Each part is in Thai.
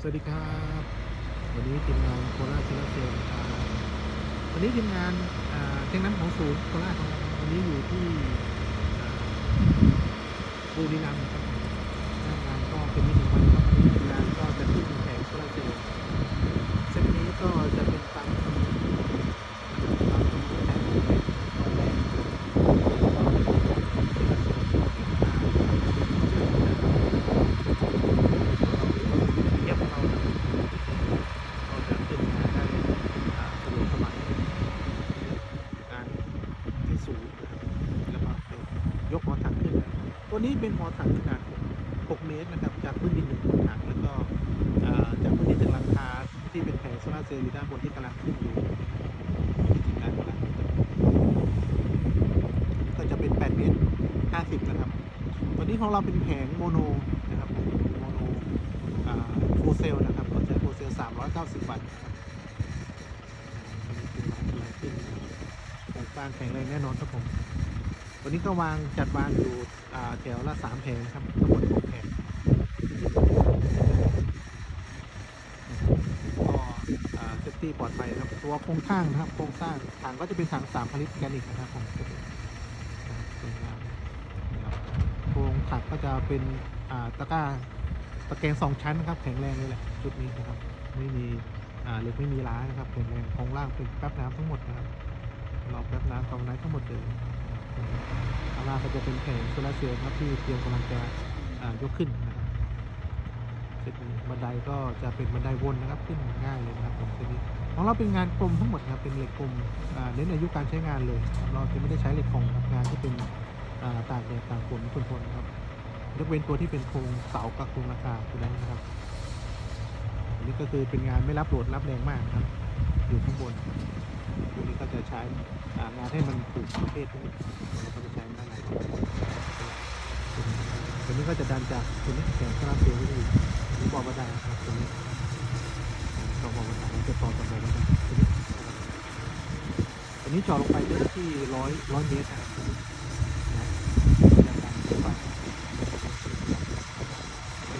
สวัสดีครับ วันนี้ทีมงานโคราชโซลาร์เซลล์นครับวันนี้ทีมงานเชียงน้ำของศูนย์โคราชของเราวันนี้อยู่ที่บุรีรัมย์ครับหน้างานก็เป็นนิดหนึ่งวันครับวันนี้ทีมงานก็จะขึ้นแผงโซลาร์เซลล์เส้นนี้ก็จะเป็นปั๊มปั๊มแผงต่อแรงเทียบของเรานะครับ ก็จะขึ้นมาได้อ่าสะดวกสบายการที่สูงนะครับแล้วก็ไปยกหอถังขึ้นได้ ตัวนี้เป็นหอถังขนาด 6 เมตรนะครับ จากพื้นดินหนึ่งถังแล้วก็จากพื้นดินถึงหลังคาที่เป็นแผงโซลาเซลล์อยู่ด้านบนที่กำลังขึ้นอยู่ทีมงานกำลังก็จะเป็น 8 เมตร 50 นะครับ ตัวนี้ของเราเป็นแผงโมโนนะครับโมโนโฟเซลนะครับเราใช้โฟเซล390 วัตต์นะครับอันนี้คือร้านกำลังขึ้นโครงสร้างแข็งแรงแน่นอนครับผม วันนี้ก็วางจัดวางอยู่แถวละ3แผงครับทั้งหมด6แผงก็เซฟตี้ปลอดภัยครับ ตัวโครงสร้างนะครับ โครงสร้างถังก็จะเป็นถัง3ผลิตแกนิกนะครับผมนะครับสวยงามนะครับโครงถังก็จะเป็นตะกร้าตะแกรงสองชั้นนะครับแข็งแรงเลยแหละชุดนี้นะครับไม่มีเหล็กไม่มีร้านะครับแข็งแรงโครงล่างเป็นแป๊บน้ำทั้งหมดนะครับเราแป๊บน้ำกองน้ำทั้งหมดเลย ข้างล่างก็จะเป็นแผงโซลาร์เซลล์ครับที่เตรียมกำลังจะยกขึ้นนะครับเสร็จบันไดก็จะเป็นบันไดวนนะครับขึ้นง่ายเลยนะครับผมเสร็จนี้ของเราเป็นงานกลมทั้งหมดครับเป็นเหล็กกลมเน้นอายุการใช้งานเลย เราจะไม่ได้ใช้เหล็กคงครับงานที่เป็นอ่าตากแดดตากฝนทนทนนะครับยกเว้นตัวที่เป็นโครงเสากับโครงราคาตัวนั้นนะครับอันนี้ก็คือเป็นงานไม่รับโหลดรับแรงมากนะครับ อยู่ข้างบน ตัวนี้ก็จะใช้งานให้มันถูกประเภททั้งหมดเราก็จะใช้ด้านในตัวนี้ก็จะดันจากตัวนี้แขนกระลาเซลล์ไว้ดีนี่บอบันไดนครับตัวนี้ต่อบอบันไดจะต่อจากบอบันไดตัวนี้นะครับตัวนี้จาะลงไปที่ร้อยร้อยเมตรครับตัว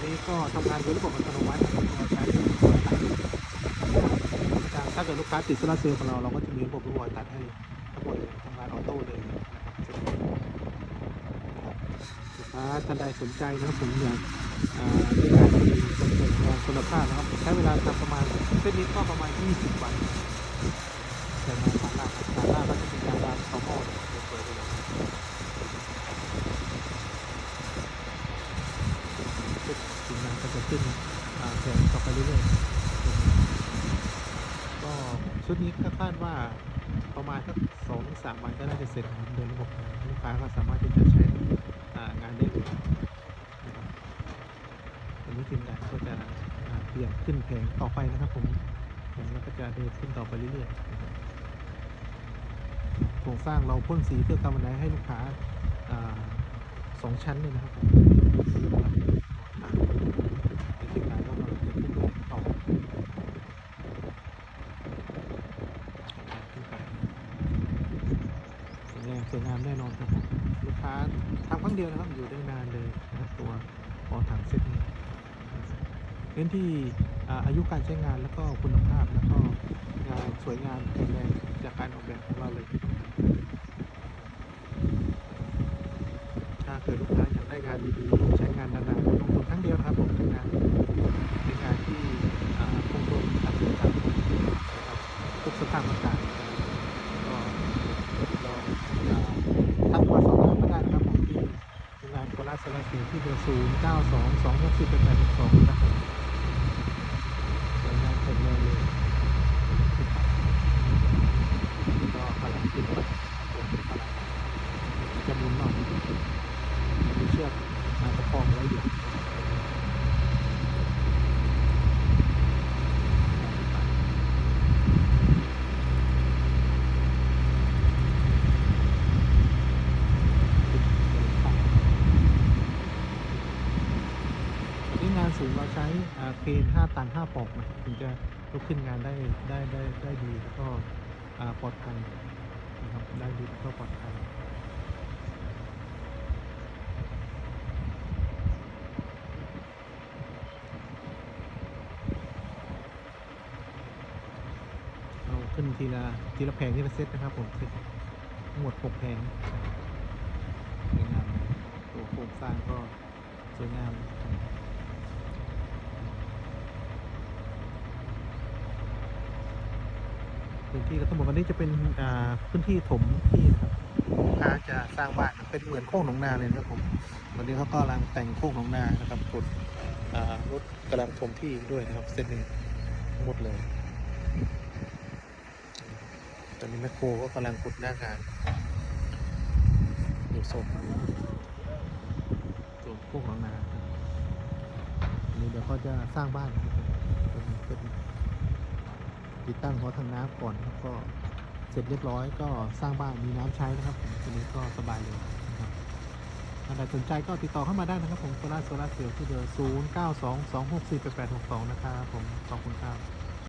นี้ก็ทำงานโดยระบบอัตโนมัตินะครับเราใช้ระบบรอยตัด ถ้าเกิดลูกค้าติดโซลาร์เซลล์ของเราเราก็จะมีระบบรอยตัดให้ทั้งหมดเลยทำงานออโต้เลยลูกค้าท่านใดสนใจนะครับผมอยากอ่าในการที่จะเปิดงานคุณภาพนะครับใช้เวลาทำประมาณเส้นนี้ก็ประมาณ 20 วันแต่มาผ่านหน้าผ่านหน้าก็จะเป็นการวางต่อหม้อเปิดเลยทีมงานก็จะขึ้นแข่งต่อไปเรื่อยๆ ก็ชุดนี้ก็คาดว่าประมาณสักสองถึงสามวันก็น่าจะเสร็จนะครับโดยระบบลูกค้าก็สามารถที่จะใช้งานได้เลยนะครับอันนี้ทีมงานก็จะเปลี่ยนขึ้นแผงต่อไปนะครับผมแผงก็จะเดินขึ้นต่อไปเรื่อยๆโครงสร้างเราพ่นสีเพื่อกำมะไดให้ลูกค้าอ่าสองชั้นเลยนะครับผม เป็นทีมงานก็กำลังจะขึ้นไปต่อขึ้นไป สวยงามสวยงามแน่นอนครับผมลูกค้าทำครั้งเดียวนะครับอยู่ได้นานเลยนะครับตัวพอถังเซตนี้เน้นที่อาอายุการใช้งานแล้วก็คุณภาพแล้วก็งานสวยงามแข็งแรงจากการออกแบบของเราเลย ถ้าเกิดลูกค้าอยากได้งานดีๆใช้งานนานๆลงทุนครั้งเดียวนะครับผมเป็นงานเป็นงานที่อ่าคงทนอัตรานะครับทุกสภาพอากาศก็ลองอ่าทักมาสอบถามก็ได้นะครับผมที่โรงงานโคราช สารสีที่เบอร์ศูนย์เก้าสองสองหกสิบแปดแปดสองนะครับ นี่งานสูงเราใช้เครน5ตัน5ปอกนะถึงจะยกขึ้นงานได้ได้ได้ได้ดีแล้วก็ปลอดภัยนะครับได้ดีแล้วก็ปลอดภัยเราขึ้นทีละทีละแผงทีละเซตนะครับผมหมด6แผงสวยงามตัวโครงสร้างก็สวยงาม พื้นที่ก็ทั้งหมดวันนี้จะเป็นพื้นที่ถมที่นะครับลูกค้าจะสร้างบ้านเป็นเหมือนโค้งหนองนาเลยนะครับผมวันนี้เขาก็กำลังแต่งโค้งหนองนานะครับกดอ่ารถกำลังถมที่ด้วยนะครับเส้นนึ่งทั้หมดเลย ตอนนี้แมคโครก็กำลังขุดหน้างานอยู่ศพส่วนพวกหลังนาอันนี้เดี๋ยวเขาจะสร้างบ้านนะครับเป็นเป็น ติดตั้งหัวทางน้ำก่อนครับก็เสร็จเรียบร้อยก็สร้างบ้านมีน้ำใช้นะครับผมทีนี้ก็สบายเลยนะครับถ้าใครสนใจก็ติดต่อเข้ามาได้นะครับผมโซล่าโซล่าเซลล์ที่เบอร์0 9 2 2 6 4 8 8 6 2นะครับผมขอบคุณครับ